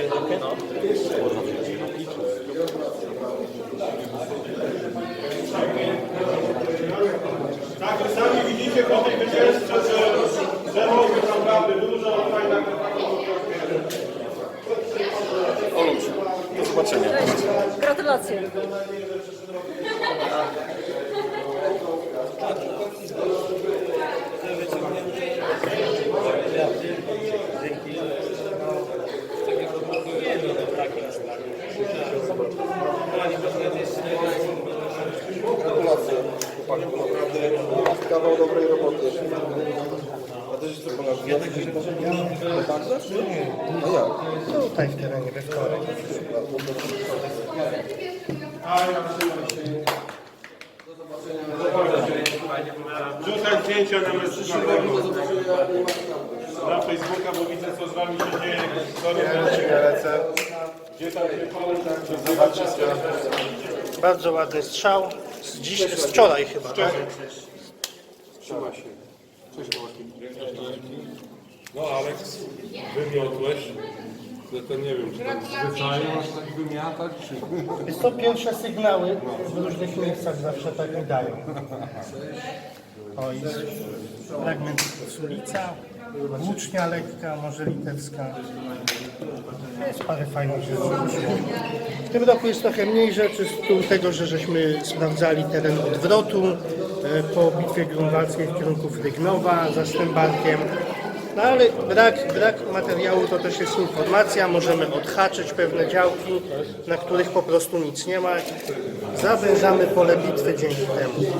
Chwilkę, no. Tak, że sami widzicie po tej wycieczce, że, że robię naprawdę dużo fajna Oluś, do zobaczenia. Gratulacje. Gratulacje, chłopaku, naprawdę kawał dobrej roboty. A też jeszcze po nas Także? A jak? Tutaj w terenie we wtorek. Wrzucać zdjęcia na, na Facebooka, bo widzę co z wami się dzieje. Gdzie tam się tak Zobaczycie. Bardzo ładny strzał. Z, dziś, z wczoraj chyba, tak? Trzyma się. Cześć, chłopaki. No Aleks, wymiotłeś. No to nie wiem, czy tak zwyczajnie masz tak wymiatać, czy... Jest to pierwsze sygnały w różnych miejscach zawsze tak mi dają. O, jest fragment Sulica, Włócznia lekka, może litewska. Jest parę fajnych rzeczy. W tym roku jest trochę mniej rzeczy z tego, że żeśmy sprawdzali teren odwrotu e, po bitwie grunwaldzkiej w kierunku Frygnowa za Stębarkiem. No ale brak, brak materiału to też jest informacja, możemy odhaczyć pewne działki, na których po prostu nic nie ma. Zawężamy pole bitwy dzięki temu.